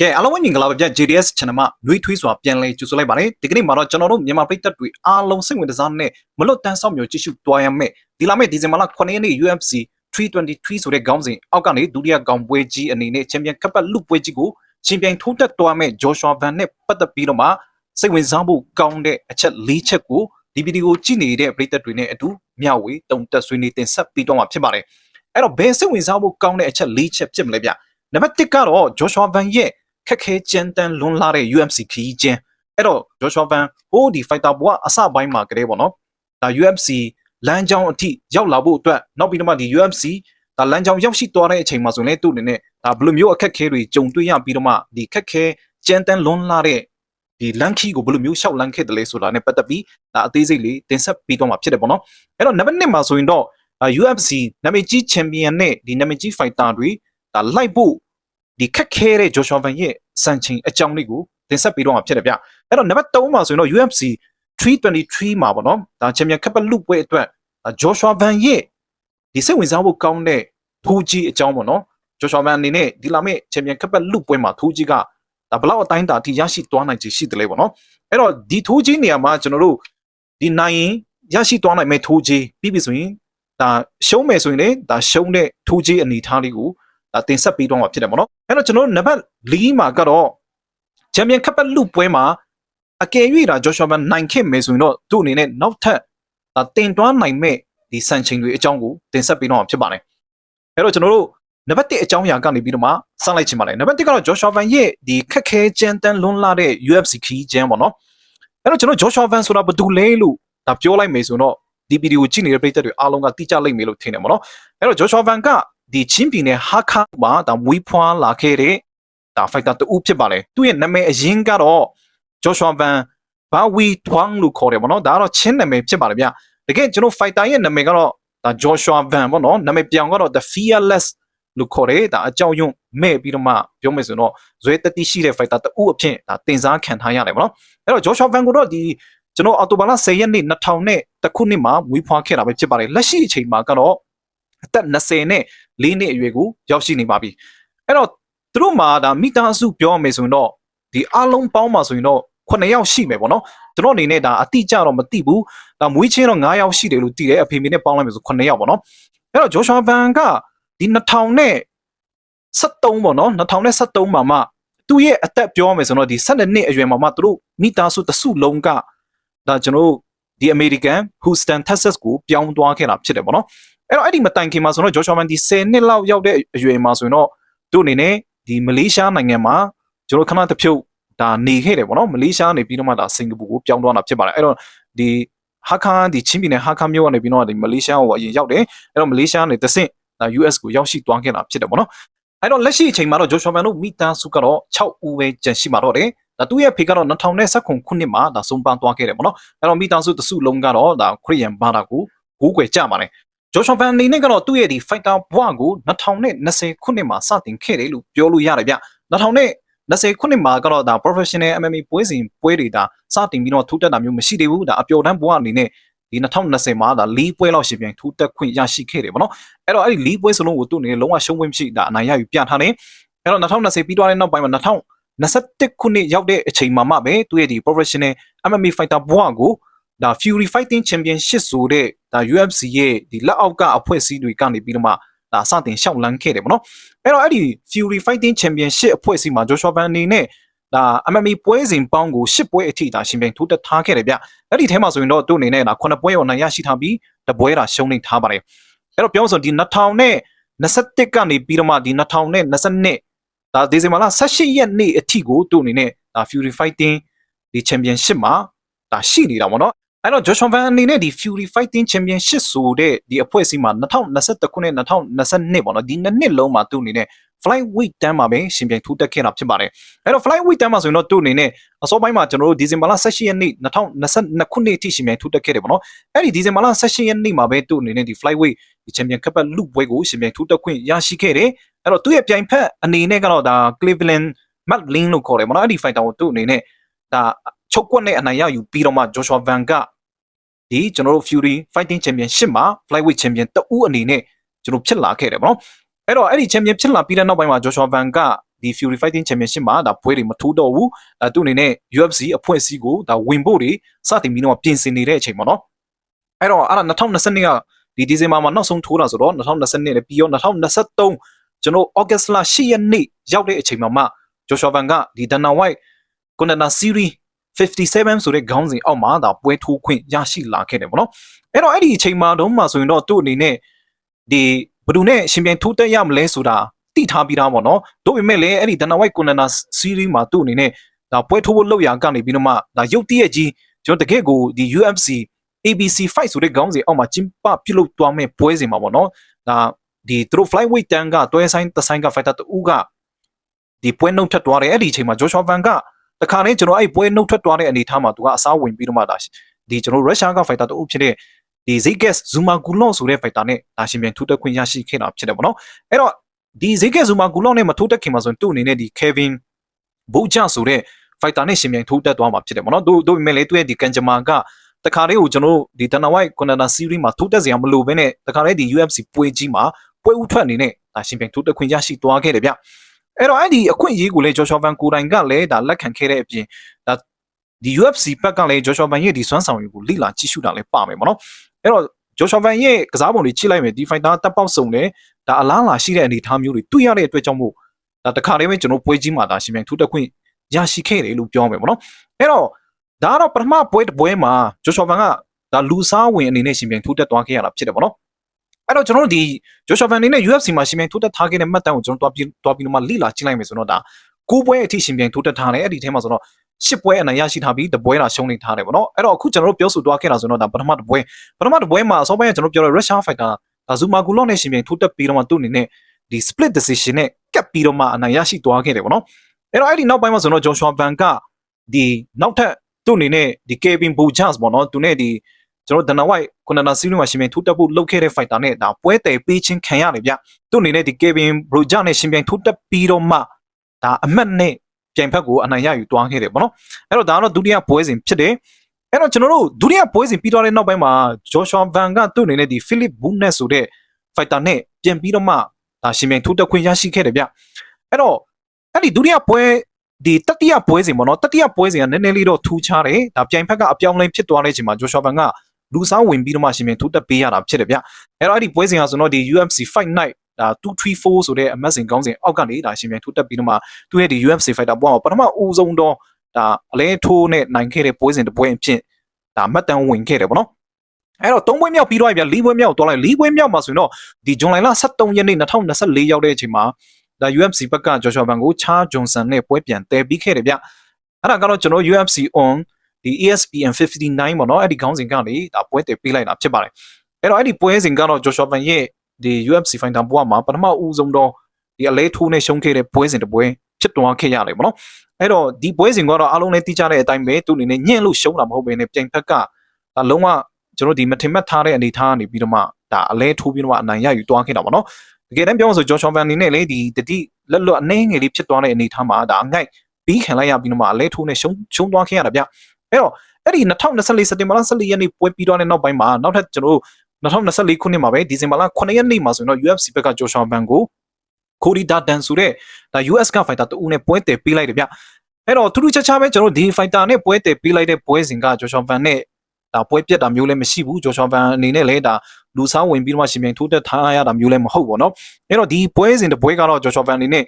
ကဲအားလုံးပဲမင်္ဂလာပါဗျ JDS channel မှာနှွေးထွေးစွာပြန်လဲကြိုဆိုလိုက်ပါတယ်ဒီကနေ့မှာတော့ကျွန်တော်တို့မြန်မာပြည်သက်တွေအားလုံးစိတ်ဝင်စားတဲ့မလွတ်တမ်းဆောင်မျိုးကြည့်ရှုတွားရမယ်ဒီလာမယ့်ဒီဇင်ဘာလ9ရက်နေ့ UFC 323ဆိုတဲ့ခေါင်းစဉ်အောက်ကနေဒုတိယကောင်ပွဲကြီးအနေနဲ့ချန်ပီယံကပ်ပတ်လူပွဲကြီးကိုရှင်ပြိုင်ထိုးတက်တွားမဲ့ဂျော်ရှွာဗန်နဲ့ပတ်သက်ပြီးတော့မှစိတ်ဝင်စားဖို့ကောင်းတဲ့အချက်၄ချက်ကိုဒီဗီဒီယိုကြည့်နေတဲ့ပြည်သက်တွေနဲ့အတူမျှဝေတုံတက်ဆွေးနွေးတင်ဆက်ပြီးတော့မှာဖြစ်ပါတယ်အဲ့တော့ဘယ်စိတ်ဝင်စားဖို့ကောင်းတဲ့အချက်၄ချက်ဖြစ်မလဲဗျနံပါတ်1ကတော့ဂျော်ရှွာဗန်ရဲ့ ခက်ခဲကြမ်းတမ်းလွန်လာတဲ့ UMC ခီးချင်းအဲ့တော့ဂျော်ရှွာဗန်ဟိုဒီ fighter ဘွားအစပိုင်းမှာကလေးပေါ့နော်ဒါ UFC လမ်းကြောင်းအထိရောက်လာဖို့အတွက်နောက်ပြီးတော့မှဒီ UFC ဒါလမ်းကြောင်းရောက်ရှိသွားတဲ့အချိန်မှာဆိုရင်လည်းသူ့အနေနဲ့ဒါဘယ်လိုမျိုးအခက်ခဲတွေကြုံတွေ့ရပြီးတော့မှဒီခက်ခဲကြမ်းတမ်းလွန်လာတဲ့ဒီလန်ခီကိုဘယ်လိုမျိုးရှောက်လန်းခဲ့တယ်လဲဆိုတာနဲ့ပတ်သက်ပြီးဒါအသေးစိတ်လေးတင်ဆက်ပြီးတော့မှဖြစ်တယ်ပေါ့နော်အဲ့တော့နံပါတ်1မှာဆိုရင်တော့ UFC နာမည်ကြီးချန်ပီယံနဲ့ဒီနာမည်ကြီး fighter တွေဒါလိုက်ဖို့ ဒီခက်ခဲတဲ့ Joshua Van ရဲ့စံချိန်အကြောင်းလေးကိုတင်ဆက်ပြီးတော့မှာဖြစ်တယ်ဗျအဲ့တော့နံပါတ်3မှာဆိုရင်တော့ UFC 323မှာပေါ့နော်ဒါချန်ပီယံကပ်ပလူပွဲအတွက်ဒါ Joshua Van ရဲ့ဒီစိတ်ဝင်စားဖို့ကောင်းတဲ့ထူးကြီးအကြောင်းပေါ့နော် Joshua Van အနေနဲ့ဒီလာမယ့်ချန်ပီယံကပ်ပလူပွဲမှာထူးကြီးကဒါဘလောက်အတိုင်းတာအထိရရှိသွားနိုင်ချေရှိတယ်လေပေါ့နော်အဲ့တော့ဒီထူးကြီးနေရာမှာကျွန်တော်တို့ဒီနိုင်ရင်ရရှိသွားနိုင်မဲ့ထူးကြီးပြီးပြီဆိုရင်ဒါရှုံးမယ်ဆိုရင်လေဒါရှုံးတဲ့ထူးကြီးအနေထားလေးကိုဒါ တင်ဆက်ပြီးတော့မှာဖြစ်တယ်ပေါ့နော်အဲ့တော့ကျွန်တော်တို့နံပါတ်၄မှာကတော့ချန်ပီယံကပ်ပလူပွဲမှာအကယ်၍ဒါဂျော့ရှွာဗန်နိုင်ခဲ့မယ်ဆိုရင်တော့သူ့အနေနဲ့နောက်ထပ်ဒါတင်တွန်းနိုင်မဲ့ဒီစံချိန်တွေအကြောင်းကိုတင်ဆက်ပြီးတော့မှာဖြစ်ပါတယ်အဲ့တော့ကျွန်တော်တို့နံပါတ်1အကြောင်းအရာကနေပြီးတော့မှစလိုက်ချင်ပါတယ်နံပါတ်1ကတော့ဂျော့ရှွာဗန်ရဲ့ဒီခက်ခဲကြမ်းတမ်းလွန်းလာတဲ့ UFC ခီးကျန်းပေါ့နော်အဲ့တော့ကျွန်တော်ဂျော့ရှွာဗန်ဆိုတာဘာတူလဲလို့ဒါပြောလိုက်မယ်ဆိုတော့ဒီဗီဒီယိုကြည့်နေတဲ့ပရိသတ်တွေအားလုံးကသိကြလိမ့်မယ်လို့ထင်တယ်ပေါ့နော်အဲ့တော့ဂျော့ရှွာဗန်က ဒီချင်းပြည်နယ်ဟာခါမှာဒါမွေးဖွားလာခဲ့တဲ့ဒါဖိုက်တာတူဖြစ်ပါလေသူ့ရဲ့နာမည်အရင်ကတော့ဂျော့ရှွာဗန်ဘာဝီထွန်းလို့ခေါ်တယ်ပေါ့နော်ဒါကတော့ချင်းနာမည်ဖြစ်ပါလေဗျတကယ်ကျွန်တော်ဖိုက်တာရဲ့နာမည်ကတော့ဒါဂျော့ရှွာဗန်ပေါ့နော်နာမည်ပြောင်ကတော့ the fearless လို့ခေါ်တယ်ဒါအကြောင်းယွန်းမဲ့ပြီးတော့မှပြောမယ်ဆိုတော့ဇွဲတတိရှိတဲ့ဖိုက်တာတူအဖြစ်ဒါတင်စားခံထားရတယ်ပေါ့နော်အဲ့တော့ဂျော့ရှွာဗန်ကတော့ဒီကျွန်တော်အော်တိုဘာလ10ရက်နေ့2000နဲ့တခုနှစ်မှာမွေးဖွားခဲ့တာပဲဖြစ်ပါတယ်လက်ရှိအချိန်မှာကတော့အသက်20နဲ့ ၄နှစ်အရွယ်ကိုရောက်ရှိနေပါပြီအဲ့တော့သူတို့မှာဒါမိသားစုပြောရမယ်ဆိုရင်တော့ဒီအားလုံးပေါင်းမှာဆိုရင်တော့9ယောက်ရှိမယ်ပေါ့နော်ကျွန်တော်အနေနဲ့ဒါအတိအကျတော့မသိဘူးဒါမွေးချင်းတော့9ယောက်ရှိတယ်လို့သိတယ်အဖေမေနဲ့ပေါင်းလိုက်မယ်ဆို9ယောက်ပေါ့နော်အဲ့တော့ဂျိုရှွာဗန်ကဒီ2000နဲ့73ပေါ့နော်2073မှာမှသူ့ရဲ့အသက်ပြောရမယ်ဆိုတော့ဒီ12နှစ်အရွယ်မှာမှသူတို့မိသားစုတစုလုံးကဒါကျွန်တော်တို့ဒီ American Houston Texas ကိုပြောင်းသွားခဲ့တာဖြစ်တယ်ပေါ့နော် အဲ့တော့အဲ့ဒီမတိုင်ခင်မှာဆိုတော့ဂျော်ရှွာမန်ဒီ10နှစ်လောက်ရောက်တဲ့အရွယ်မှာဆိုရင်တော့သူ့အနေနဲ့ဒီမလေးရှားနိုင်ငံမှာကျွန်တော်ခဏတစ်ဖြုတ်ဒါနေခဲ့တယ်ပေါ့နော်မလေးရှားနေပြီးတော့မှဒါစင်ကာပူကိုပြောင်းသွားတာဖြစ်ပါတယ်အဲ့တော့ဒီဟာခါဒီချင်းပြည်နယ်ဟာခါမြို့ကနေပြီးတော့ဒီမလေးရှားကိုအရင်ရောက်တယ်အဲ့တော့မလေးရှားနေတဆင့်ဒါ US ကိုရောက်ရှိသွားခဲ့တာဖြစ်တယ်ပေါ့နော်အဲ့တော့လက်ရှိအချိန်မှာတော့ဂျိုရှွာမန်တို့မိသားစုကတော့6ဦးပဲကျန်ရှိမှာတော့တယ်ဒါသူ့ရဲ့ဖေကတော့2019ခုနှစ်မှာဒါဆုံးပန်းသွားခဲ့တယ်ပေါ့နော်အဲ့တော့မိသားစုတစုလုံးကတော့ဒါခရီးယန်ဘာသာကိုကိုးကွယ်ကြပါတယ် ဂျော်ရှွန်ဗန်အနေနဲ့ကတော့သူ့ရဲ့ဒီ fighter ဘွားကို2020ခုနှစ်မှာစတင်ခဲ့တယ်လို့ပြောလို့ရတယ်ဗျ2020ခုနှစ်မှာကတော့ဒါ professional MMA ပွဲစဉ်ပွဲတွေဒါစတင်ပြီးတော့ထူးတက်တာမျိုးမရှိသေးဘူးဒါအပျော်တမ်းဘွားအနေနဲ့ဒီ2020မှာဒါ၄ပွဲလောက်ရှင်ပြန်ထူးတက်ခွင့်ရရှိခဲ့တယ်ဗောနော်အဲ့တော့အဲ့ဒီ၄ပွဲစလုံးကိုသူ့အနေနဲ့လုံးဝရှုံးဝင်းမရှိဒါအနိုင်ရယူပြထားတယ်အဲ့တော့2020ပြီးသွားတဲ့နောက်ပိုင်းမှာ2021ခုနှစ်ရောက်တဲ့အချိန်မှာမှပဲသူ့ရဲ့ဒီ professional MMA fighter ဘွားကို ဒါ Fury Fighting Championship ဆိုတဲ့ဒါ UFC ရဲ့ဒီလက်အောက်ကအဖွဲ့အစည်းတွေကနေပြီးတော့မှဒါစတင်ရှောက်လန်းခဲ့တယ်ပေါ့နော်အဲ့တော့အဲ့ဒီ Fury Fighting Championship အဖွဲ့အစည်းမှာ Joshua Van အနေနဲ့ဒါ MMA ပွဲစဉ်ပေါင်းကို10ပွဲအထိဒါရှင်ပြိုင်ထိုးတက်ထားခဲ့တယ်ဗျအဲ့ဒီထဲမှာဆိုရင်တော့သူ့အနေနဲ့ဒါ9ပွဲရောနိုင်ရရှိထားပြီးတပွဲတာရှုံးနေထားပါတယ်အဲ့တော့ပြောဆိုဒီ2000နဲ့21ကနေပြီးတော့မှဒီ2000နဲ့22ဒါဒီဇင်ဘာလ18ရက်နေ့အထိကိုသူ့အနေနဲ့ဒါ Fury Fighting ဒီ Championship မှာဒါရှိနေတာပေါ့နော် အဲ့တော့ Joshua Van အနေနဲ့ဒီ Fury Fighting Championship ဆိုတဲ့ဒီအဖွဲ့အစည်းမှာ2021ခုနှစ်2022ပေါ့နော်ဒီနှစ်နှစ်လုံးမှာသူ့အနေနဲ့ flyweight တန်းမှာပဲရှင်ပြိုင်ထူးတက်ခဲ့တာဖြစ်ပါတယ်အဲ့တော့ flyweight တန်းမှာဆိုရင်တော့သူ့အနေနဲ့အစောပိုင်းမှာကျွန်တော်တို့ဒီဇင်ဘာလ18ရက်နေ့2022ခုနှစ်အထိရှင်ပြိုင်ထူးတက်ခဲ့တယ်ပေါ့နော်အဲ့ဒီဒီဇင်ဘာလ18ရက်နေ့မှာပဲသူ့အနေနဲ့ဒီ flyweight ဒီ champion cup လူပွဲကိုရှင်ပြိုင်ထူးတက်ခွင့်ရရှိခဲ့တယ်အဲ့တော့သူ့ရဲ့ပြိုင်ဖက်အနေနဲ့ကတော့ဒါ Cleveland Matt Lin လို့ခေါ်တယ်ပေါ့နော်အဲ့ဒီ fighter ကိုသူ့အနေနဲ့ဒါချုပ်ကွက်နဲ့အနိုင်ရယူပြီးတော့မှ Joshua Van က ဒီကျွန်တော်တို့ Fury Fighting Championship မှာ Flyweight Champion တဦးအနေနဲ့ကျွန်တော်ဖြစ်လာခဲ့တယ်ပေါ့နော်အဲ့တော့အဲ့ဒီ Champion ဖြစ်လာပြီးတဲ့နောက်ပိုင်းမှာ Joshua Van ကဒီဒီ Fury Fighting Championship မှာဒါပွဲတွေမထိုးတော့ဘူးဒါသူ့အနေနဲ့ UFC အဖွဲ့အစည်းကိုဒါဝင်ဖို့တွေစတင်ပြီးတော့ပြင်ဆင်နေတဲ့အချိန်ပေါ့နော်အဲ့တော့အဲ့ဒါ2022ကဒီဒီဇင်ဘာမှာနောက်ဆုံးထိုးတာဆိုတော့2022လည်းပြီးရော2023ကျွန်တော် August လ10ရက်နေ့ရောက်တဲ့အချိန်မှာမှ Joshua Van ကဒီ Dana White Contender Series 57ဆိုတဲ့ခေါင်းစဉ်အောက်မှာဒါပွဲထိုးခွင့်ရရှိလာခဲ့တယ်ပေါ့နော်အဲ့တော့အဲ့ဒီအချိန်မှာတော့မှဆိုရင်တော့သူ့အနေနဲ့ဒီဘယ်သူနဲ့ရှင်ပြန်ထိုးတက်ရမလဲဆိုတာတိထားပြီးသားပေါ့နော်တို့ပေမဲ့လည်းအဲ့ဒီ Dana White Contender Series မှာသူ့အနေနဲ့ဒါပွဲထိုးဖို့လောက်ရကနေပြီးတော့မှဒါရုပ်တရက်ကြီးကျွန်တော်တကယ်ကိုဒီ UFC ABC fight ဆိုတဲ့ခေါင်းစဉ်အောက်မှာကျင်းပပြုလုပ်သွားမဲ့ပွဲစဉ်မှာပေါ့နော်ဒါဒီသူတို့ flyweight တန်းကတွဲဆိုင်တဆိုင်က fighter တူကဒီပွဲနှုတ်ထက်သွားတယ်အဲ့ဒီအချိန်မှာ Joshua Van က တခါနဲ့ကျွန်တော်အဲ့ပွဲနှုတ်ထွက်သွားတဲ့အနေအထားမှာသူကအစားဝင်ပြီးတော့မှဒါဒီကျွန်တော်ရုရှားက fighter တူဖြစ်တဲ့ဒီ Zegas Zuma Gulon ဆိုတဲ့ fighter နဲ့ဒါရှင်ပြန်ထူးတက်ခွင့်ရရှိခဲ့တာဖြစ်တယ်ပေါ့နော်အဲ့တော့ဒီ Zegas Zuma Gulon နဲ့မထိုးတက်ခင်မှာဆိုရင်သူ့အနေနဲ့ဒီ Kevin Boja ဆိုတဲ့ fighter နဲ့ရှင်ပြန်ထိုးတက်သွားမှာဖြစ်တယ်ပေါ့နော်တို့တို့ပေမဲ့လည်းသူ့ရဲ့ဒီကန်ဂျမာကတခါလေးကိုကျွန်တော်တို့ဒီ Dana White Contender Series မှာထိုးတက်စရာမလိုဘဲနဲ့တခါလေးဒီ UFC ပွဲကြီးမှာပွဲဥထွက်အနေနဲ့ဒါရှင်ပြန်ထိုးတက်ခွင့်ရရှိသွားခဲ့တယ်ဗျ အဲ့တော့အဲ့ဒီအခွင့်အရေးကိုလည်း Joshua Van ကိုတိုင်ကလည်းဒါလက်ခံခဲ့တဲ့အပြင်ဒါဒီ UFC ဘက်ကလည်း Joshua Van ရဲ့ဒီစွမ်းဆောင်ရည်ကိုလိလာကြည့်ရှုတာလည်းပါမယ်ပေါ့နော်အဲ့တော့ Joshua Van ရဲ့ကစားပုံတွေကြည့်လိုက်မယ်ဒီ fighter တပ်ပေါက်စုံတယ်ဒါအလားအလာရှိတဲ့အနေအထားမျိုးတွေတွေ့ရတဲ့အတွက်ကြောင့်မို့ဒါတခါတည်းပဲကျွန်တော်ပွဲကြီးမှာဒါရှင်ပြန်ထိုးတက်ခွင့်ရရှိခဲ့တယ်လို့ပြောမယ်ပေါ့နော်အဲ့တော့ဒါကတော့ပထမပွဲတစ်ပွဲမှာ Joshua Van ကဒါလူစားဝင်အနေနဲ့ရှင်ပြန်ထိုးတက်သွားခဲ့ရတာဖြစ်တယ်ပေါ့နော် အဲ့တော့ကျွန်တော်တို့ဒီ Joshua Van အနေနဲ့ UFC မှာရှင်ပြန်ထိုးတက်ထားခဲ့တဲ့မှတ်တမ်းကိုကျွန်တော်တွားပြီးတွားပြီးတော့မှလိလာကြည့်လိုက်မယ်ဆိုတော့ဒါကိုးပွဲအထိရှင်ပြန်ထိုးတက်ထားတယ်အဲ့ဒီထဲမှာဆိုတော့ရှစ်ပွဲအနိုင်ရရှိထားပြီးတပွဲတာရှုံးနေထားတယ်ပေါ့နော်အဲ့တော့အခုကျွန်တော်တို့ပြောဆိုသွားခဲ့တာဆိုတော့ဒါပထမတစ်ပွဲပထမတစ်ပွဲမှာအစောပိုင်းကကျွန်တော်ပြောတဲ့ Russian fighter ဒါ Zuma Gulon နဲ့ရှင်ပြန်ထိုးတက်ပြီးတော့မှသူ့အနေနဲ့ဒီ split decision နဲ့ကပ်ပြီးတော့မှအနိုင်ရရှိသွားခဲ့တယ်ပေါ့နော်အဲ့တော့အဲ့ဒီနောက်ပိုင်းမှာဆိုတော့ Joshua Van ကဒီနောက်ထပ်သူ့အနေနဲ့ဒီ Kevin Bojas ပေါ့နော်သူနဲ့ဒီ ကျွန်တော်ဒနာဝိုက်ကွန်နာစီလိုမှာရှင်ပြန်ထိုးတက်ဖို့လုပ်ခဲ့တဲ့ fighter နဲ့ဒါပွဲတယ်ပေးချင်းခံရတယ်ဗျသူ့အနေနဲ့ဒီ Kevin Bojas နဲ့ရှင်ပြန်ထိုးတက်ပြီးတော့မှဒါအမတ်နဲ့ပြိုင်ဖက်ကိုအနိုင်ရယူသွားခဲ့တယ်ပေါ့နော်အဲ့တော့ဒါကတော့ဒုတိယပွဲစဉ်ဖြစ်တယ်အဲ့တော့ကျွန်တော်တို့ဒုတိယပွဲစဉ်ပြီးသွားတဲ့နောက်ပိုင်းမှာ Joshua Van ကသူ့အနေနဲ့ဒီ Philip Bunet ဆိုတဲ့ fighter နဲ့ပြန်ပြီးတော့မှဒါရှင်ပြန်ထိုးတက်ခွင့်ရရှိခဲ့တယ်ဗျအဲ့တော့အဲ့ဒီဒုတိယပွဲဒီတတိယပွဲစဉ်ပေါ့နော်တတိယပွဲစဉ်ကနည်းနည်းလေးတော့ထူးခြားတယ်ဒါပြိုင်ဖက်ကအပြောင်းလဲဖြစ်သွားတဲ့အချိန်မှာ Joshua Van က လူစားဝင်ပြီးတော့မှရှင်ပြန်ထိုးတက်ပေးရတာဖြစ်တယ်ဗျအဲ့တော့အဲ့ဒီပွဲစဉ်ကဆိုတော့ဒီ UFC Fight Night ဒါ234ဆိုတဲ့အမတ်စဉ်ကောင်းစဉ်အောက်ကနေဒါရှင်ပြန်ထိုးတက်ပြီးတော့မှသူရဲ့ဒီ UFC fighter ပွဲမှာပထမဦးဆုံးတော့ဒါအလဲထိုးနဲ့နိုင်ခဲ့တဲ့ပွဲစဉ်တစ်ပွဲအဖြစ်ဒါမှတ်တမ်းဝင်ခဲ့တယ်ပေါ့နော်အဲ့တော့၃ပွဲမြောက်ပြီးတော့ပြ၄ပွဲမြောက်သွားလိုက်၄ပွဲမြောက်မှာဆိုရင်တော့ဒီဇွန်လ23ရက်နေ့2024ရောက်တဲ့အချိန်မှာဒါ UFC ဘက်က Joshua Van ကို Charles Johnson နဲ့ပွဲပြန်တည်ပြီးခဲ့တယ်ဗျအဲ့ဒါကတော့ကျွန်တော် UFC on ဒီ ESPN 59ပေါ့နော်အဲ့ဒီခေါင်းစဉ်ကနေဒါပွဲတည်ပေးလိုက်တာဖြစ်ပါတယ်အဲ့တော့အဲ့ဒီပွဲစဉ်ကတော့ Joshua Van ရဲ့ဒီ UFC fighter ဘွားမှာပထမဦးဆုံးတော့ဒီအလဲထိုးနဲ့ရှုံးခဲ့တဲ့ပွဲစဉ်တစ်ပွဲဖြစ်သွားခဲ့ရတယ်ပေါ့နော်အဲ့တော့ဒီပွဲစဉ်ကတော့အားလုံးလည်းသိကြတဲ့အတိုင်းပဲသူအနေနဲ့ညှင့်လို့ရှုံးတာမဟုတ်ဘဲနဲ့ပြိုင်ဖက်ကဒါလုံးဝကျွန်တော်ဒီမထင်မှတ်ထားတဲ့အနေထားကနေပြီးတော့မှဒါအလဲထိုးပြီးတော့အနိုင်ရယူသွားခဲ့တာပေါ့နော်တကယ်တမ်းပြောလို့ဆိုဂျော်ရှော်ဗန်အနေနဲ့လေဒီတတိလက်လွတ်အနှဲငယ်လေးဖြစ်သွားတဲ့အနေထားမှာဒါအငိုက်ပြီးခံလိုက်ရပြီးတော့မှအလဲထိုးနဲ့ရှုံးရှုံးသွားခဲ့ရတာဗျ အဲ့တော့အဲ့ဒီ2024စက်တင်ဘာလ14ရက်နေ့ပွဲပြီးတော့နောက်ပိုင်းမှာနောက်ထပ်ကျွန်တော်2024ခုနှစ်မှာပဲဒီဇင်ဘာလ9ရက်နေ့မှာဆိုရင်တော့ UFC ဘက်ကဂျိုရှွာဘန်ကိုကိုရီဒါဒန်ဆိုတဲ့ဒါ US ကဖိုင်တာတူနဲ့ပွဲတည်ပေးလိုက်တယ်ဗျအဲ့တော့ထူးထူးခြားခြားပဲကျွန်တော်ဒီဖိုင်တာနဲ့ပွဲတည်ပေးလိုက်တဲ့ပွဲစဉ်ကဂျိုရှွာဘန်နဲ့ဒါပွဲပြက်တာမျိုးလည်းမရှိဘူးဂျိုရှွာဘန်အနေနဲ့လည်းဒါလူစားဝင်ပြီးတော့မှရှင်ပြိုင်ထိုးတက်ထားရတာမျိုးလည်းမဟုတ်ပါတော့အဲ့တော့ဒီပွဲစဉ်တပွဲကတော့ဂျိုရှွာဘန်အနေနဲ့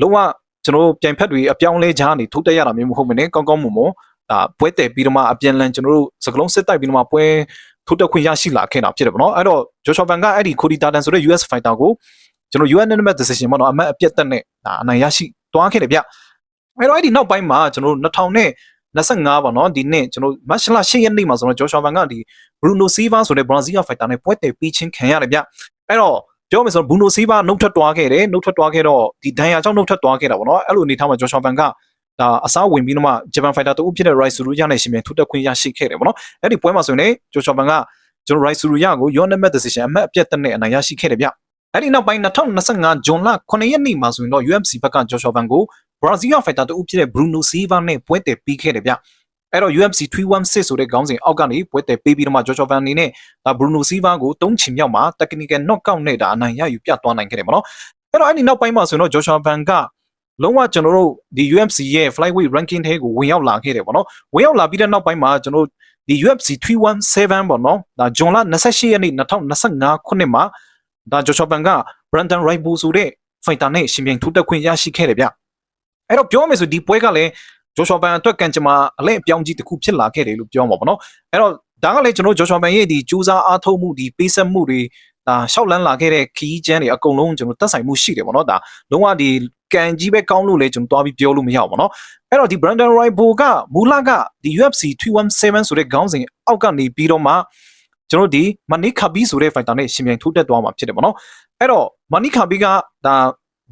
လုံးဝကျွန်တော်ပြိုင်ဖက်တွေအပြောင်းလဲချားနေထိုးတက်ရတာမျိုးမဟုတ်မနဲ့ကောင်းကောင်းမွန်မွန် ဒါပွဲတည်ပြီးတော့မှအပြန်လန်ကျွန်တော်တို့စကလုံးစစ်တိုက်ပြီးတော့မှပွဲထိုးတက်ခွင့်ရရှိလာခဲ့တာဖြစ်တယ်ပေါ့နော်အဲ့တော့ Joshua Van ကအဲ့ဒီ Cody Darden ဆိုတဲ့ US fighter ကိုကျွန်တော် unanimous decision ပေါ့နော်အမတ်အပြတ်တက်နဲ့ဒါအနိုင်ရရှိသွားခဲ့တယ်ဗျအဲ့တော့အဲ့ဒီနောက်ပိုင်းမှာကျွန်တော်2000နဲ့25ပေါ့နော်ဒီနေ့ကျွန်တော်မတ်လ10ရက်နေ့မှာဆိုတော့ Joshua Van ကဒီ Bruno Silva ဆိုတဲ့ Brazil fighter နဲ့ပွဲတည်ပြီးချင်းခံရတယ်ဗျအဲ့တော့ပြောမယ်ဆိုတော့ Bruno Silva နှုတ်ထွက်သွားခဲ့တယ်နှုတ်ထွက်သွားခဲ့တော့ဒီဒဏ်ရာကြောင့်နှုတ်ထွက်သွားခဲ့တာပေါ့နော်အဲ့လိုအနေထားမှာ Joshua Van က ဒါအစားဝင်ပြီးတော့မှဂျပန်ဖိုက်တာတူဖြစ်တဲ့ Rai Suruya နဲ့ရှင်ပြန်ထုတက်ခွင့်ရရှိခဲ့တယ်ပေါ့နော်အဲ့ဒီပွဲမှာဆိုရင်လေဂျိုချောပန်ကကျွန်တော် Rai Suruya ကို unanimous decision အမှတ်အပြတ်တက်နဲ့အနိုင်ရရှိခဲ့တယ်ဗျအဲ့ဒီနောက်ပိုင်း2025ဇွန်လ9ရက်နေ့မှာဆိုရင်တော့ UFC ဘက်ကဂျိုချောပန်ကို Brazil fighter တူဖြစ်တဲ့ Bruno Silva နဲ့ပွဲတည်ပြီးခဲ့တယ်ဗျအဲ့တော့ UFC 316ဆိုတဲ့ခေါင်းစဉ်အောက်ကနေပွဲတည်ပေးပြီးတော့မှ Joshua Van အနေနဲ့ဒါ Bruno Silva ကို၃ချီမြောက်မှာ technical knockout နဲ့ဒါအနိုင်ရယူပြသွားနိုင်ခဲ့တယ်ပေါ့နော်အဲ့တော့အဲ့ဒီနောက်ပိုင်းမှာဆိုရင်တော့ Joshua Van က လုံးဝကျွန်တော်တို့ဒီ UFC ရဲ့ flyweight ranking ထဲကိုဝင်ရောက်လာခဲ့တယ်ပေါ့နော်ဝင်ရောက်လာပြီးတဲ့နောက်ပိုင်းမှာကျွန်တော်တို့ဒီ UFC 317ပေါ့နော်ဒါဂျွန်လ28ရက်နေ့2025ခုနှစ်မှာဒါဂျိုရှောပန်က Brandon Royval ဆိုတဲ့ fighter နဲ့ရှင်ပြိုင်ထူးတက်ခွင့်ရရှိခဲ့တယ်ဗျအဲ့တော့ပြောမယ်ဆိုဒီပွဲကလည်းဂျိုရှောပန်အတွက်ကံကြမ္မာအလဲအပြောင်းကြီးတစ်ခုဖြစ်လာခဲ့တယ်လို့ပြောမှာပေါ့နော်အဲ့တော့ဒါကလည်းကျွန်တော်ဂျိုရှောပန်ရဲ့ဒီကြိုးစားအားထုတ်မှုဒီပေးဆက်မှုတွေ ဒါရှောက်လန်းလာခဲ့တဲ့ခီးကျန်းတွေအကုန်လုံးကျွန်တော်တက်ဆိုင်မှုရှိတယ်ပေါ့နော်ဒါလုံးဝဒီကန်ကြီးပဲကောင်းလို့လေကျွန်တော်တွားပြီးပြောလို့မရဘူးပေါ့နော်အဲ့တော့ဒီ Brandon Royval ကမူလကဒီ UFC 317ဆိုတဲ့ခေါင်းစဉ်အောက်ကနေပြီးတော့မှကျွန်တော်ဒီမနီခါဘီဆိုတဲ့ fighter နဲ့ရှင်ပြိုင်ထိုးတက်သွားမှာဖြစ်တယ်ပေါ့နော်အဲ့တော့မနီခါဘီကဒါ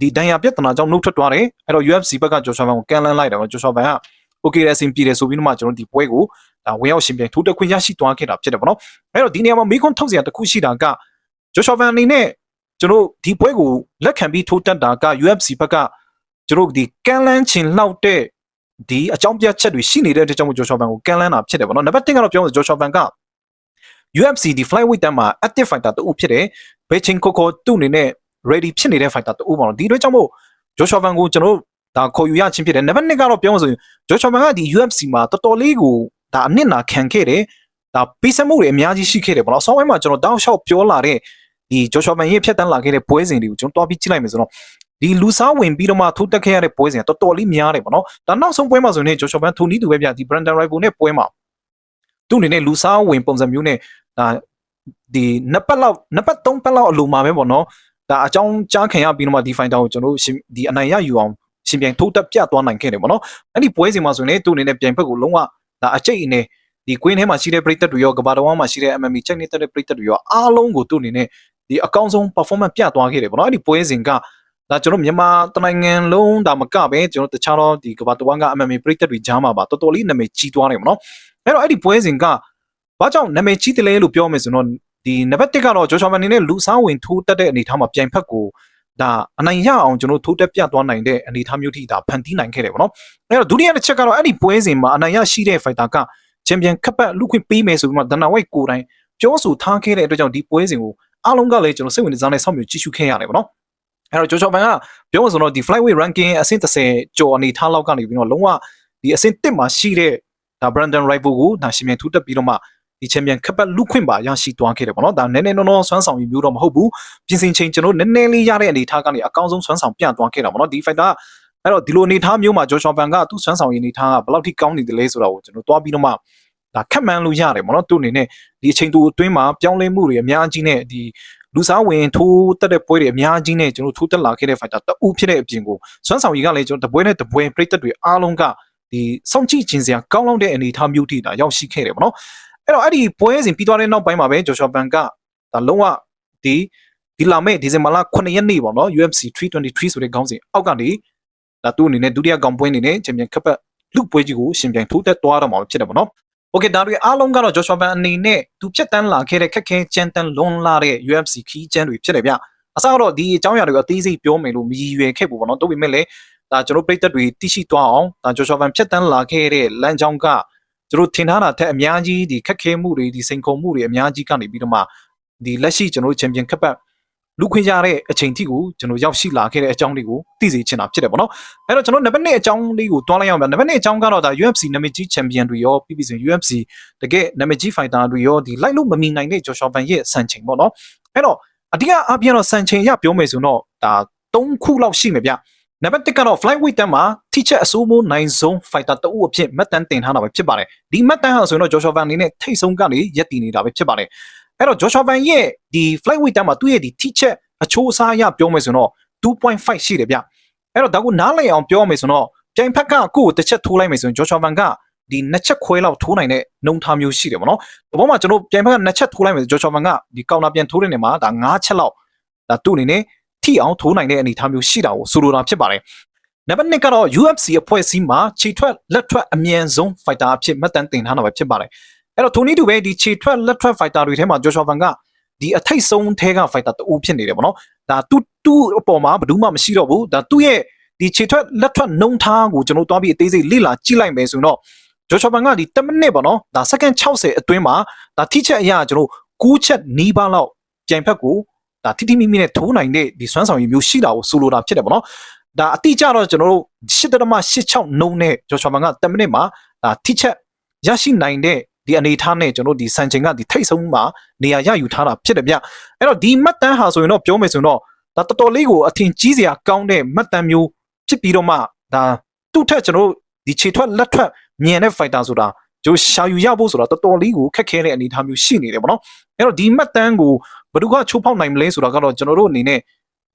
ဒီဒဏ်ရာပြဿနာကြောင့်နှုတ်ထွက်သွားတယ်အဲ့တော့ UFC ဘက်ကဂျိုရှောဗန်ကိုကန်လန်းလိုက်တယ်ပေါ့ဂျိုရှောဗန်က okay ရစင်ပြည်တယ်ဆိုပြီးတော့မှကျွန်တော်ဒီပွဲကိုဒါဝင်ရောက်ရှင်ပြိုင်ထိုးတက်ခွင့်ရရှိသွားခဲ့တာဖြစ်တယ်ပေါ့နော်အဲ့တော့ဒီနေရာမှာမိခွန်းထုတ်စရာတစ်ခုရှိတာက ဂျိုရှောဗန်အနေနဲ့ကျွန်တော်ဒီပွဲကိုလက်ခံပြီးထိုးတက်တာက UFC ဘက်ကကျွန်တော်ဒီကန်လန်းချင်လောက်တဲ့ဒီအကြောင်းပြချက်တွေရှိနေတဲ့အတွက်ကြောင့်ဂျိုရှောဗန်ကိုကန်လန်းတာဖြစ်တယ်ပေါ့နော်နံပါတ်1ကတော့ပြောလို့ဂျိုရှောဗန်က UFC ဒီ flyweight တန်းမှာ active fighter တူဖြစ်တယ်ဘေချင်းကိုကိုသူ့အနေနဲ့ ready ဖြစ်နေတဲ့ fighter တူပေါ့နော်ဒီအတွက်ကြောင့်မို့ဂျိုရှောဗန်ကိုကျွန်တော်ဒါခေါ်ယူရချင်းဖြစ်တယ်နံပါတ်2ကတော့ပြောလို့ဆိုရင်ဂျိုရှောဗန်ကဒီ UFC မှာတော်တော်လေးကိုဒါအနစ်နာခံခဲ့တယ်ဒါပေးစမှုတွေအများကြီးရှိခဲ့တယ်ပေါ့နော်အစောပိုင်းမှာကျွန်တော်တောက်လျှောက်ပြောလာတဲ့ ဒီဂျိုရှောဗန်ရဲ့ဖြတ်တန်းလာခဲ့တဲ့ပွဲစဉ်တွေကိုကျွန်တော်တွားပြီးကြည့်လိုက်မယ်ဆိုတော့ဒီလူစားဝင်ပြီးတော့မှထိုးတက်ခဲ့ရတဲ့ပွဲစဉ်ကတော်တော်လေးများတယ်ပေါ့နော်ဒါနောက်ဆုံးပွဲမှာဆိုရင်ဂျိုရှောဗန်ထိုနီးသူပဲပြဒီ Brandon Rival နဲ့ပွဲမှာသူ့အနေနဲ့လူစားဝင်ပုံစံမျိုးနဲ့ဒါဒီနှစ်ပတ်လောက်နှစ်ပတ်သုံးပတ်လောက်အလိုမှာပဲပေါ့နော်ဒါအကြောင်းကြားခံရပြီးတော့မှဒီ fighter ကိုကျွန်တော်တို့ဒီအနိုင်ရယူအောင်ရှင်ပြန်ထိုးတက်ပြသွားနိုင်ခဲ့တယ်ပေါ့နော်အဲ့ဒီပွဲစဉ်မှာဆိုရင်သူ့အနေနဲ့ပြန်ဖက်ကိုလုံးဝဒါအကျိတ်အနေဒီ queen ထဲမှာရှိတဲ့ပရိသတ်တွေရောကဘာတော်မှာရှိတဲ့ MMA ချက်နေတဲ့ပရိသတ်တွေရောအားလုံးကိုသူ့အနေနဲ့ ဒီအကောင်းဆုံး performance ပြသွားခဲ့တယ်ပေါ့နော်အဲ့ဒီပွဲစဉ်ကဒါကျွန်တော်မြန်မာတနိုင်ငံလုံးဒါမကပဲကျွန်တော်တခြားတော့ဒီကဘာတော်က MMA ပရိသတ်တွေကြားမှာပါတော်တော်လေးနာမည်ကြီးသွားတယ်ပေါ့နော်အဲ့တော့အဲ့ဒီပွဲစဉ်ကဘာကြောင့်နာမည်ကြီးတယ်လဲလို့ပြောမယ်ဆိုတော့ဒီနံပါတ်1ကတော့ဂျိုရှောမန်နေနဲ့လူစားဝင်ထိုးတက်တဲ့အနေအထားမှာပြိုင်ဖက်ကိုဒါအနိုင်ရအောင်ကျွန်တော်ထိုးတက်ပြသွားနိုင်တဲ့အနေအထားမျိုးထိဒါဖန်တီးနိုင်ခဲ့တယ်ပေါ့နော်အဲ့တော့ဒုတိယတစ်ချက်ကတော့အဲ့ဒီပွဲစဉ်မှာအနိုင်ရရှိတဲ့ fighter ကချန်ပီယံခပ်ပတ်လူခွင့်ပေးမယ်ဆိုပြီးမှဒနာဝိုက်ကိုတိုင်းပြောဆိုထားခဲ့တဲ့အတွက်ကြောင့်ဒီပွဲစဉ်ကို အားလုံးကလည်းကျွန်တော်စိတ်ဝင်စားနေစောင့်မျှော်ကြည့်ရှုခဲ့ရတယ်ပေါ့နော်အဲ့တော့ဂျိုချောပန်ကပြောမှဆိုတော့ဒီ flyweight ranking အဆင့်30ကျော်အနေထားလောက်ကနေပြီးတော့လုံးဝဒီအဆင့်1မှာရှိတဲ့ဒါ Brandon Rival ကိုဒါရှင်မြန်ထူးတက်ပြီးတော့မှဒီချန်ပီယံခပ်ပတ်လူခွင့်ပါရရှိသွားခဲ့တယ်ပေါ့နော်ဒါနည်းနည်းနော်နော်ဆွမ်းဆောင်ရမျိုးတော့မဟုတ်ဘူးပြင်ဆင်ချိန်ကျွန်တော်နည်းနည်းလေးရတဲ့အနေထားကနေအကောင်းဆုံးဆွမ်းဆောင်ပြသွားခဲ့တာပေါ့နော်ဒီ fighter အဲ့တော့ဒီလိုအနေထားမျိုးမှာဂျိုရှောပန်ကသူ့ဆွမ်းဆောင်ရည်အနေထားကဘယ်လောက်ထိကောင်းနေတယ်လဲဆိုတာကိုကျွန်တော်တွားပြီးတော့မှ ဒါခက်မှန်းလို့ရတယ်ပေါ့နော်သူ့အနေနဲ့ဒီအချိန်တူအတွင်းမှာပြောင်းလဲမှုတွေအများကြီးနဲ့ဒီလူစားဝင်ထိုးတက်တဲ့ပွဲတွေအများကြီးနဲ့ကျွန်တော်ထိုးတက်လာခဲ့တဲ့ fighter တအူးဖြစ်တဲ့အပြင်ကိုစွမ်းဆောင်ရည်ကလည်းကျွန်တော်တပွဲနဲ့တပွဲပြိတက်တွေအားလုံးကဒီစောင့်ကြည့်ခြင်းစရာကောင်းလောက်တဲ့အနေအထားမျိုးထိဒါရောက်ရှိခဲ့တယ်ပေါ့နော်အဲ့တော့အဲ့ဒီပွဲစဉ်ပြီးသွားတဲ့နောက်ပိုင်းမှာပဲဂျိုရှောပန်ကဒါလုံးဝဒီဒီလာမဲ့ဒီဇင်ဘာလ9ရက်နေ့ပေါ့နော် UFC 323ဆိုတဲ့ခေါင်းစဉ်အောက်ကနေဒါသူ့အနေနဲ့ဒုတိယကောင်ပွဲအနေနဲ့ချန်ပီယံခပ်ပတ်လူပွဲကြီးကိုရှင်ပြိုင်ထိုးတက်သွားတော့မှာဖြစ်တယ်ပေါ့နော်။ Okay ဒါတွေအားလုံးကတော့ Joshua Ban အနေနဲ့သူဖြတ်တန်းလာခဲ့တဲ့ခက်ခဲကြမ်းတမ်းလွန်လာတဲ့ UFC ခီးကျန်းတွေဖြစ်တယ်ဗျ။အစကတော့ဒီအကြောင်းအရာတွေကိုအသေးစိတ်ပြောမယ်လို့မရည်ရွယ်ခဲ့ဘူးပေါ့နော်။တို့ပေမဲ့လည်းဒါကျွန်တော်ပြည်သက်တွေသိရှိသွားအောင်ဒါ Joshua Ban ဖြတ်တန်းလာခဲ့တဲ့လမ်းကြောင်းကကျွန်တော်ထင်ထားတာထက်အများကြီးဒီခက်ခဲမှုတွေဒီစိန်ခေါ်မှုတွေအများကြီးကနေပြီးတော့မှဒီလက်ရှိကျွန်တော်ချန်ပီယံခပ်ပတ် လူခွင့်ရတဲ့အချိန်ထိကိုကျွန်တော်ရောက်ရှိလာခဲ့တဲ့အကြောင်းလေးကိုသိစေချင်တာဖြစ်တယ်ပေါ့နော်အဲ့တော့ကျွန်တော်နံပါတ်1အကြောင်းလေးကိုတွားလိုက်အောင်ဗျနံပါတ်2အကြောင်းကတော့ဒါ UFC နာမည်ကြီးချန်ပီယံတွေရောပြီးပြီဆို UFC တကယ်နာမည်ကြီးဖိုင်တာတွေရောဒီလိုက်လို့မမီနိုင်တဲ့ဂျော်ရှော်ဗန်ရဲ့စံချိန်ပေါ့နော်အဲ့တော့အဓိကအပြင်တော့စံချိန်ရပြောမယ်ဆိုတော့ဒါ3ခုလောက်ရှိမယ်ဗျနံပါတ်1ကတော့ flyweight တန်းမှာထိချက်အစိုးမိုးနိုင်ဆုံး fighter တအုပ်အဖြစ်မှတ်တမ်းတင်ထားတာပဲဖြစ်ပါတယ်ဒီမှတ်တမ်းဟာဆိုရင်တော့ Joshua Van အနေနဲ့ထိတ်ဆုံးကနေရက်တည်နေတာပဲဖြစ်ပါတယ် အဲ့တော့ Joshua Van ရဲ့ဒီ flyweight တန်းမှာသူ့ရဲ့ဒီထိချက်အချိုးအစားအရပြောမယ်ဆိုတော့2.5ရှိတယ်ဗျအဲ့တော့ဒါကိုနားလည်အောင်ပြောမယ်ဆိုတော့ပြိုင်ဖက်ကကိုယ့်ကိုတစ်ချက်ထိုးလိုက်မယ်ဆိုရင် Joshua Van ကဒီနှစ်ချက်ခွဲလောက်ထိုးနိုင်တဲ့နှုံထားမျိုးရှိတယ်ဗောနော်။ဒီပေါ်မှာကျွန်တော်ပြိုင်ဖက်ကနှစ်ချက်ထိုးလိုက်မယ်ဆို Joshua Van ကဒီကောင်နာပြန်ထိုးတဲ့နေမှာဒါ9ချက်လောက်ဒါသူ့အနေနဲ့ထိအောင်ထိုးနိုင်တဲ့အနေအထားမျိုးရှိတာကိုဆိုလိုတာဖြစ်ပါတယ်။နံပါတ်1ကတော့ UFC အဖွဲ့အစည်းမှာခြေထွက်လက်ထွက်အမြန်ဆုံး fighter အဖြစ်မှတ်တမ်းတင်ထားတာပဲဖြစ်ပါတယ်။ အဲ့တော့ထိုနည်းတူပဲဒီခြေထွက်လက်ထွက် fighter တွေထဲမှာ Joshua Van ကဒီအထိတ်ဆုံးထဲက fighter တူဖြစ်နေတယ်ဗောနော်ဒါသူ့သူ့အပေါ်မှာဘယ်သူမှမရှိတော့ဘူးဒါသူ့ရဲ့ဒီခြေထွက်လက်ထွက်နှုံထားကိုကျွန်တော်တွားပြီးအသေးစိတ်လေ့လာကြည့်လိုက်မယ်ဆိုတော့ဂျိုချောပန်ကဒီ10မိနစ်ပေါ့နော်ဒါစက္ကန့်60အတွင်းမှာဒါထိချက်အရာကျွန်တော်9ချက်နီးပါးလောက်ပြိုင်ဖက်ကိုဒါထိထိမိမိနဲ့ထိုးနိုင်တဲ့ဒီစွမ်းဆောင်ရည်မျိုးရှိတာကိုဆိုလိုတာဖြစ်တယ်ပေါ့နော်ဒါအတိအကျတော့ကျွန်တော်တို့8.86နှုန်းနဲ့ဂျော်ချွာဘန်က10မိနစ်မှာဒါထိချက်ရရှိနိုင်တဲ့ ဒီအနေအထားနဲ့ကျွန်တော်တို့ဒီစံချိန်ကဒီထိတ်ဆုံးမှာနေရာရယူထားတာဖြစ်တယ်ဗျအဲ့တော့ဒီမှတ်တမ်းဟာဆိုရင်တော့ပြောမယ်ဆိုရင်တော့ဒါတော်တော်လေးကိုအထင်ကြီးစရာကောင်းတဲ့မှတ်တမ်းမျိုးဖြစ်ပြီးတော့မှဒါသူ့ထက်ကျွန်တော်တို့ဒီခြေထွက်လက်ထွက်မြင်တဲ့ fighter ဆိုတာကျိုးရှာယူရဖို့ဆိုတာတော်တော်လေးကိုခက်ခဲတဲ့အနေအထားမျိုးရှိနေတယ်ဗောနော်အဲ့တော့ဒီမှတ်တမ်းကိုဘယ်သူကချိုးဖောက်နိုင်မလဲဆိုတာကတော့ကျွန်တော်တို့အနေနဲ့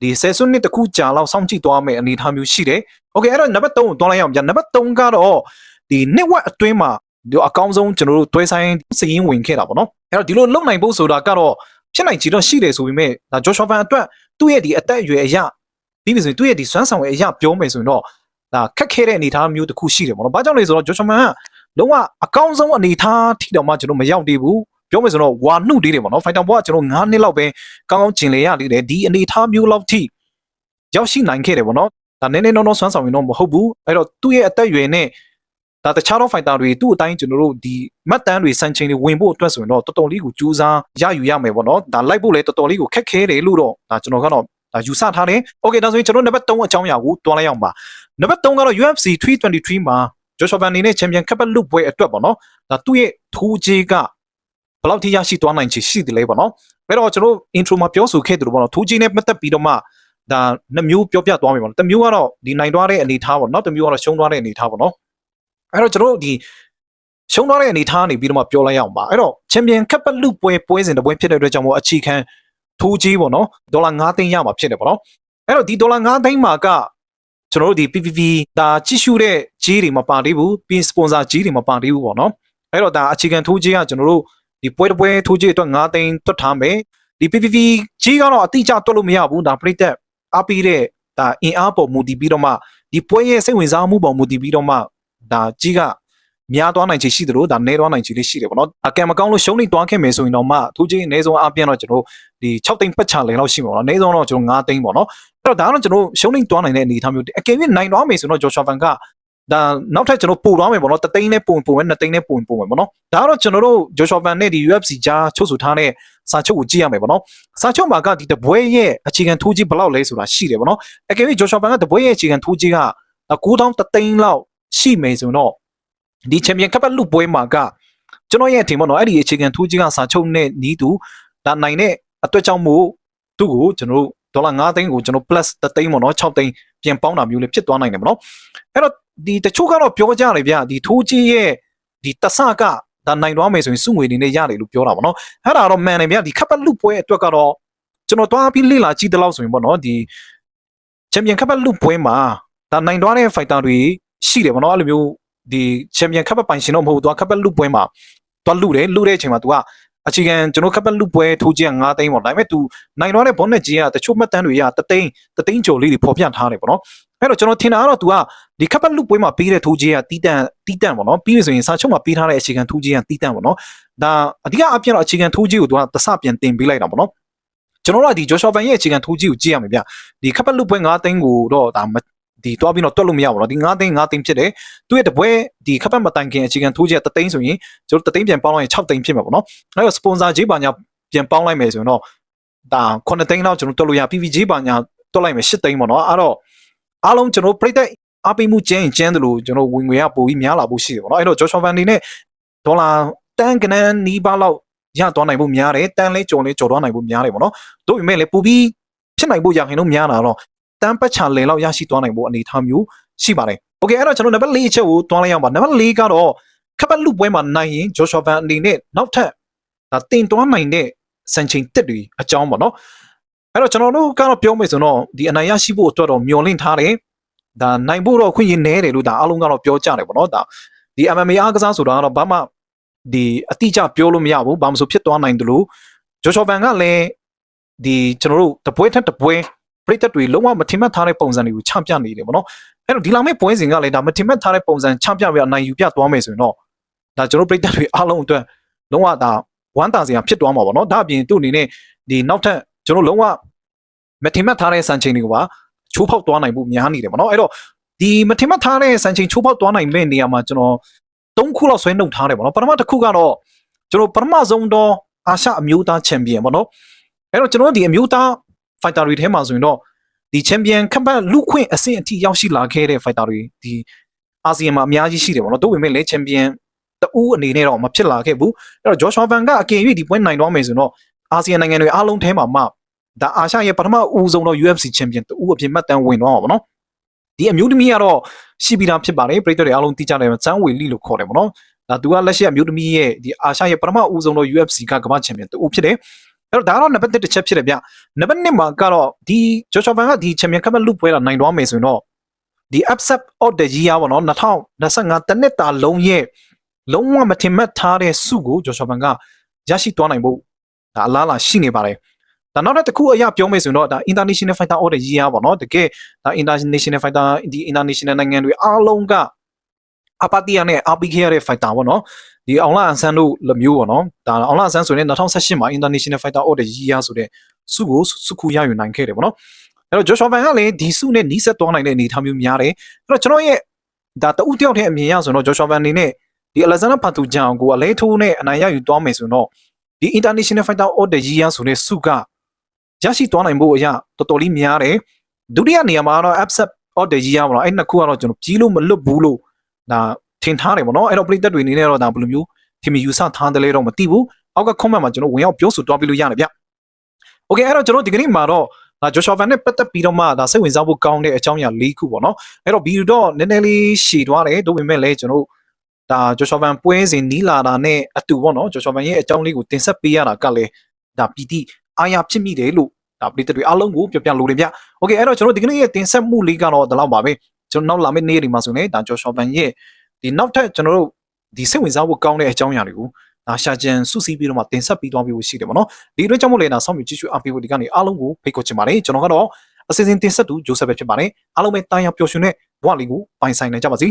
ဒီဆယ်စုနှစ်တစ်ခုကြာလောက်စောင့်ကြည့်သွားမယ်အနေအထားမျိုးရှိတယ်။ Okay အဲ့တော့နံပါတ်3ကိုတွန်းလိုက်ရအောင်ဗျာ။နံပါတ်3ကတော့ဒီ network အတွင်းမှာ ဒီအကောင်းဆုံးကျွန်တော်တို့တွဲဆိုင်စည်ရင်းဝင်ခဲ့တာပေါ့နော်။အဲ့တော့ဒီလိုလုံနိုင်ဖို့ဆိုတာကတော့ဖြစ်နိုင်ချေတော့ရှိတယ်ဆိုပေမဲ့ဒါ Joshua Van အတွက်သူ့ရဲ့ဒီအသက်အရွယ်အရာပြီးပြီဆိုရင်သူ့ရဲ့ဒီစွမ်းဆောင်ရဲ့အရာပြောမယ်ဆိုရင်တော့ဒါခက်ခဲတဲ့အနေအထားမျိုးတစ်ခုရှိတယ်ပေါ့နော်။ဘာကြောင့်လဲဆိုတော့ Joshua Van ကလုံးဝအကောင်းဆုံးအနေအထားထိတော့မှကျွန်တော်မရောက်သေးဘူး။ပြောမယ်ဆိုတော့ဝါနှုတ်သေးတယ်ပေါ့နော် fighter boy ကကျွန်တော်9နှစ်လောက်ပဲကောင်းကောင်းကျင်လေရသေးတယ်ဒီအနေအထားမျိုးလောက်ထိရောက်ရှိနိုင်ခဲ့တယ်ပေါ့နော်ဒါနည်းနည်းနော်နော်ဆွမ်းဆောင်ရင်တော့မဟုတ်ဘူးအဲ့တော့သူ့ရဲ့အသက်အရွယ်နဲ့ ဒါတခြားသော fighter တွေသူ့အတိုင်းကျွန်တော်တို့ဒီမှတ်တမ်းတွေစံချိန်တွေဝင်ဖို့အတွက်ဆိုရင်တော့တော်တော်လေးကိုကြိုးစားရယူရမယ်ပေါ့နော်ဒါလိုက်ဖို့လည်းတော်တော်လေးကိုခက်ခဲတယ်လို့တော့ဒါကျွန်တော်ကတော့ဒါယူဆထားတယ်။ Okay ဒါဆိုရင်ကျွန်တော်နံပါတ်3အကြောင်းအရာကိုတွားလိုက်အောင်ပါ။နံပါတ်3ကတော့ UFC 323မှာ Joshua Van အနေနဲ့ Champion Cup လုပွဲအတွက်ပေါ့နော်။ဒါသူ့ရဲ့ထူးကြီးကဘယ်လောက်ထိရရှိသွားနိုင်ချေရှိတယ်လဲပေါ့နော်အဲ့တော့ကျွန်တော် intro မှာပြောဆိုခဲ့တယ်လို့ပေါ့နော်ထူးကြီးနဲ့ပတ်သက်ပြီးတော့မှဒါနှစ်မျိုးပြောပြသွားမယ်ပေါ့နော်တစ်မျိုးကတော့ဒီနိုင်သွားတဲ့အနေထားပေါ့နော်တစ်မျိုးကတော့ရှုံးသွားတဲ့အနေထားပေါ့နော် အဲ့တော့ကျွန်တော်ဒီရှုံးသွားတဲ့အနေထားနေပြီးတော့မှပြောလိုက်ရအောင်ပါအဲ့တော့ champion cup လူပွဲပွဲစဉ်တစ်ပွဲဖြစ်တဲ့အတွက်ကြောင့်မို့အခြေခံထူးကြီးပေါ့နော်ဒေါ်လာ9သိန်းရမှာဖြစ်တယ်ပေါ့နော်အဲ့တော့ဒီဒေါ်လာ9သိန်းမှာကကျွန်တော်တို့ဒီ PPV ဒါကြည့်ရှုတဲ့ကြီးတွေမပါသေးဘူးပြီး sponsor ကြီးတွေမပါသေးဘူးပေါ့နော်အဲ့တော့ဒါအခြေခံထူးကြီးကကျွန်တော်တို့ဒီပွဲတစ်ပွဲထိုးကြည့်အတွက်9သိန်းတွတ်ထားမယ်ဒီ PPV ကြီးကတော့အတိအကျတွတ်လို့မရဘူးဒါပြိတက်အားပေးတဲ့ဒါအင်အားပေါ်မူတည်ပြီးတော့မှဒီပွဲရဲ့စိတ်ဝင်စားမှုပေါ်မူတည်ပြီးတော့မှ ဒါကြီးကများသွားနိုင်ချေရှိတယ်လို့ဒါနဲသွားနိုင်ချေလေးရှိတယ်ပေါ့နော်အကံမကောင်းလို့ရှုံးနေသွားခဲ့မယ်ဆိုရင်တော့မှသူကြီးအနည်းဆုံးအားပြန်တော့ကျွန်တော်ဒီ6သိန်းပတ်ချလည်လောက်ရှိမှာပေါ့နော်အနည်းဆုံးတော့ကျွန်တော်9သိန်းပေါ့နော်အဲ့တော့ဒါကတော့ကျွန်တော်ရှုံးနေသွားနိုင်တဲ့အနေအထားမျိုးအကယ်၍နိုင်သွားမယ်ဆိုတော့ Joshua Van ကဒါနောက်ထပ်ကျွန်တော်ပို့သွားမယ်ပေါ့နော်တသိန်းနဲ့ပုံပုံမယ်နှစ်သိန်းနဲ့ပုံပုံမယ်ပေါ့နော်ဒါကတော့ကျွန်တော်တို့ Joshua Van နဲ့ဒီ UFC ကြားချုပ်ဆိုထားတဲ့စာချုပ်ကိုကြည့်ရမယ်ပေါ့နော်စာချုပ်မှာကဒီတပွဲရဲ့အခြေခံထိုးကြီးဘယ်လောက်လဲဆိုတာရှိတယ်ပေါ့နော်အကယ်၍ Joshua Van ကတပွဲရဲ့အခြေခံထိုးကြီးက9000တသိန်းလောက် ရှိမယ်ဆိုတော့ဒီ Champion Cup လူပွဲမှာကကျွန်တော်ရဲ့အထင်ပေါ့နော်အဲ့ဒီအခြေခံထိုးကြီးကစာချုပ်နဲ့နီးသူဒါနိုင်တဲ့အတွက်ကြောင့်မို့သူ့ကိုကျွန်တော်တို့ဒေါ်လာ9သိန်းကိုကျွန်တော် plus တသိန်းပေါ့နော်6သိန်းပြန်ပေါင်းတာမျိုးလေးဖြစ်သွားနိုင်တယ်ပေါ့နော်အဲ့တော့ဒီတချို့ကတော့ပြောကြတယ်ဗျဒီထိုးကြီးရဲ့ဒီတဆကဒါနိုင်သွားမယ်ဆိုရင်စုငွေနေနဲ့ရတယ်လို့ပြောတာပေါ့နော်အဲ့ဒါတော့မှန်တယ်ဗျဒီခပ်ပတ်လူပွဲအတွက်ကတော့ကျွန်တော်တွားပြီးလေ့လာကြည့်တဲ့လောက်ဆိုရင်ပေါ့နော်ဒီချန်ပီယံခပ်ပတ်လူပွဲမှာဒါနိုင်သွားတဲ့ fighter တွေ ရှိတယ်ဗောနော်အဲ့လိုမျိုးဒီချန်ပီယံခပ်ပတ်ပိုင်ရှင်တော့မဟုတ်ဘူးသူကခပ်ပတ်လူပွဲမှာသူကလူတယ်လူတဲ့အချိန်မှာသူကအခြေခံကျွန်တော်ခပ်ပတ်လူပွဲထိုးခြင်း9သိန်းပေါ့ဒါပေမဲ့သူနိုင်သွားတဲ့ဘောနက်ကြီးကတချို့မှတ်တမ်းတွေကတသိန်းတသိန်းကျော်လေးတွေပေါ်ပြထားတယ်ပေါ့နော်အဲ့တော့ကျွန်တော်ထင်တာကတော့ तू ကဒီခပ်ပတ်လူပွဲမှာပေးတဲ့ထိုးခြင်းကတီးတန့်တီးတန့်ပေါ့နော်ပြီးလို့ဆိုရင်စာချုပ်မှာပေးထားတဲ့အခြေခံထိုးခြင်းကတီးတန့်ပေါ့နော်ဒါအဓိကအပြင်တော့အခြေခံထိုးခြင်းကို तू ကတစပြန်တင်ပေးလိုက်တာပေါ့နော်ကျွန်တော်တို့ကဒီ Joshua Van ရဲ့အခြေခံထိုးကြီးကိုကြည့်ရမယ်ဗျဒီ Kappa Loop ပွဲ9သိန်းကိုတော့ဒါ ဒီတွားပြီးတော့တွက်လို့မရဘူးเนาะဒီ9သိန်း9သိန်းဖြစ်တယ်သူ့ရဲ့တပွဲဒီခပ်ပတ်မတိုင်ခင်အခြေခံထိုးကြီးက3သိန်းဆိုရင်ကျွန်တော်3သိန်းပြန်ပေါင်းလိုက်ရင်6သိန်းဖြစ်မှာပေါ့နော်အဲ့တော့ sponsor ကြီးပါညာပြန်ပေါင်းလိုက်မယ်ဆိုရင်တော့ဒါ9သိန်းလောက်ကျွန်တော်တွက်လို့ရ PVG ပါညာတွက်လိုက်မယ်8သိန်းပေါ့နော်အဲ့တော့အားလုံးကျွန်တော်ပြိတက်အားပေးမှုကျင်းရင်ကျင်းတယ်လို့ကျွန်တော်ဝင်ငွေကပိုပြီးများလာဖို့ရှိတယ်ပေါ့နော်အဲ့တော့ Joshua Van နေနဲ့ဒေါ်လာတန်ကနန်းနီးပါးလောက်ရသွားနိုင်ဖို့များတယ်တန်လေးကြော်လေးကြော်သွားနိုင်ဖို့များတယ်ပေါ့နော်တို့ပေမဲ့လည်းပိုပြီးဖြစ်နိုင်ဖို့ရခင်တော့များလာတော့ တန်ပတ်ချလင်လောက်ရရှိသွားနိုင်ဖို့အနေအထားမျိုးရှိပါတယ်။ Okay အဲ့တော့ကျွန်တော်နံပါတ်၄အချက်ကိုတွားလိုက်အောင်ပါ။နံပါတ်၄ကတော့ခပ်ပတ်လူပွဲမှာနိုင်ရင် Joshua Van အနေနဲ့နောက်ထပ်ဒါတင်တွားနိုင်တဲ့စံချိန်တက်တွေအကြောင်းပေါ့နော်။အဲ့တော့ကျွန်တော်တို့ကတော့ပြောမယ်ဆိုတော့ဒီအနိုင်ရရှိဖို့အတွက်တော့မျှော်လင့်ထားတယ်။ဒါနိုင်ဖို့တော့ခွင့်ရနေတယ်လို့ဒါအားလုံးကတော့ပြောကြတယ်ပေါ့နော်။ဒါဒီ MMA အားကစားဆိုတာကတော့ဘာမှဒီအတိအကျပြောလို့မရဘူး။ဘာမှမဆိုဖြစ်သွားနိုင်တယ်လို့ Joshua Van ကလည်းဒီကျွန်တော်တို့တပွဲထက်တပွဲ ပရိသတ်တွေလုံးဝမထင်မှတ်ထားတဲ့ပုံစံတွေကိုချပြနေတယ်ပေါ့နော်အဲ့တော့ဒီလာမယ့်ပွဲစဉ်ကလည်းဒါမထင်မှတ်ထားတဲ့ပုံစံချပြပြီးအနိုင်ယူပြသွားမယ်ဆိုရင်တော့ဒါကျွန်တော်ပရိသတ်တွေအားလုံးအတွက်လုံးဝဒါဝမ်းသာစရာဖြစ်သွားမှာပေါ့နော်ဒါအပြင်သူ့အနေနဲ့ဒီနောက်ထပ်ကျွန်တော်လုံးဝမထင်မှတ်ထားတဲ့စံချိန်တွေကိုပါချိုးဖောက်သွားနိုင်ဖို့များနေတယ်ပေါ့နော်အဲ့တော့ဒီမထင်မှတ်ထားတဲ့စံချိန်ချိုးဖောက်သွားနိုင်မဲ့နေရာမှာကျွန်တော်၃ခုလောက်ဆွဲနှုတ်ထားတယ်ပေါ့နော်ပထမတစ်ခုကတော့ကျွန်တော်ပထမဆုံးတော့အာရှအမျိုးသားချန်ပီယံပေါ့နော်အဲ့တော့ကျွန်တော်ဒီအမျိုးသား fighter တွေထဲမှာဆိုရင်တော့ဒီချန်ပီယံခပ်ပတ်လူခွင့်အဆင့်အထိရောက်ရှိလာခဲ့တဲ့ fighter တွေဒီအာဆီယံမှာအများကြီးရှိတယ်ပေါ့နော်တို့ဝင်မဲ့လေချန်ပီယံတူအနေနဲ့တော့မဖြစ်လာခဲ့ဘူးအဲ့တော့ဂျော်ရှွာဗန်ကအကင်၍ဒီပွဲနိုင်တော့မယ်ဆိုတော့အာဆီယံနိုင်ငံတွေအားလုံးထဲမှာမှဒါအာရှရဲ့ပထမဦးဆုံးတော့ UFC ချန်ပီယံတူအဖြစ်မှတ်တမ်းဝင်တော့ပါပေါ့နော်ဒီအမျိုးသမီးကတော့ရှိပြီးသားဖြစ်ပါတယ်ပြည်သက်တွေအားလုံးသိကြတယ်ဇန်ဝေလီလို့ခေါ်တယ်ပေါ့နော်ဒါသူကလက်ရှိအမျိုးသမီးရဲ့ဒီအာရှရဲ့ပထမဦးဆုံးတော့ UFC ကကမ္ဘာချန်ပီယံတူဖြစ်တယ် အဲ့တော့ဒါကတော့နံပါတ်1တစ်ချက်ဖြစ်တယ်ဗျနံပါတ်2မှာကတော့ဒီဂျော်ရှွာဗန်ကဒီချန်ပီယံကပ်လူပွဲလာနိုင်တော့မယ်ဆိုရင်တော့ဒီ upset of the year ပေါ့နော်2025တနစ်တာလုံးရဲ့လုံးဝမထင်မှတ်ထားတဲ့စုကိုဂျော်ရှွာဗန်ကရရှိသွားနိုင်ဖို့ဒါအလားအလာရှိနေပါတယ်ဒါနောက်တစ်ခုအရာပြောမယ်ဆိုရင်တော့ဒါ international fighter of the year ပေါ့နော်တကယ်ဒါ international fighter ဒီ international နိုင်ငံတွေအားလုံးက အပါတီယာနဲ့အပီခေရတဲ့ fighter ပေါ့နော်ဒီအောင်လာအန်ဆန်တို့လိုမျိုးပေါ့နော်ဒါအောင်လာအန်ဆန်ဆိုရင်2018မှာ international fighter of the year ဆိုတဲ့စုကိုစုခုရယူနိုင်ခဲ့တယ်ပေါ့နော်အဲ့တော့ Joshua Van ကလည်းဒီစုနဲ့နီးစပ်သွားနိုင်တဲ့အနေအထားမျိုးများတယ်အဲ့တော့ကျွန်တော်ရဲ့ဒါတဦးတယောက်တည်းအမြင်ရဆိုတော့ Joshua Van အနေနဲ့ဒီ Alexander Patujan ကိုအလဲထိုးနဲ့အနိုင်ရယူသွားမယ်ဆိုတော့ဒီ international fighter of the year ဆိုတဲ့စုကရရှိသွားနိုင်ဖို့အရာတော်တော်လေးများတယ်ဒုတိယနေရာမှာတော့ upset of the year ပေါ့နော်အဲ့နှစ်ခုကတော့ကျွန်တော်ကြီးလို့မလွတ်ဘူးလို့ ဒါထင်ထားတယ်ပေါ့နော်အဲ့တော့ပြည်သက်တွေအနေနဲ့တော့ဒါဘယ်လိုမျိုးထင်မြင်ယူဆထားတယ်လဲတော့မသိဘူးအောက်က comment မှာကျွန်တော်ဝင်ရောက်ပြောဆိုတွားပြလို့ရတယ်ဗျ။ Okay အဲ့တော့ကျွန်တော်ဒီကနေ့မှာတော့ဒါ Joshua Van နဲ့ပတ်သက်ပြီးတော့မှဒါစိတ်ဝင်စားဖို့ကောင်းတဲ့အကြောင်းအရာ၄ခုပေါ့နော်။အဲ့တော့ဗီဒီယိုတော့နည်းနည်းလေးရှည်သွားတယ်ဒါပေမဲ့လည်းကျွန်တော်ဒါ Joshua Van ပွဲစဉ်နီးလာတာနဲ့အတူပေါ့နော် Joshua Van ရဲ့အကြောင်းလေးကိုတင်ဆက်ပေးရတာကလည်းဒါပီတိအားရဖြစ်မိတယ်လို့ဒါပြည်သက်တွေအားလုံးကိုပြောပြလိုတယ်ဗျ။ Okay အဲ့တော့ကျွန်တော်ဒီကနေ့ရဲ့တင်ဆက်မှုလေးကတော့ဒီလောက်ပါပဲ။ ကျွန်တော်နောက်လာမယ့်နေ့တွေမှာဆိုရင်ဒါ Joshua Van ရဲ့ဒီနောက်ထပ်ကျွန်တော်တို့ဒီစိတ်ဝင်စားဖို့ကောင်းတဲ့အကြောင်းအရာတွေကိုဒါရှာကြံစုစည်းပြီးတော့မှတင်ဆက်ပြီးသွားပြီးရှိတယ်ပေါ့နော်ဒီအတွက်ကြောင့်မို့လဲဒါဆောင်းမြကြည့်ရှုအားပေးဖို့ဒီကနေအားလုံးကိုဖိတ်ခေါ်ချင်ပါတယ်ကျွန်တော်ကတော့အစီအစဉ်တင်ဆက်သူဂျိုဆက်ပဲဖြစ်ပါတယ်အားလုံးပဲတာယာပျော်ရွှင်တဲ့ဘဝလေးကိုပိုင်ဆိုင်နိုင်ကြပါစေ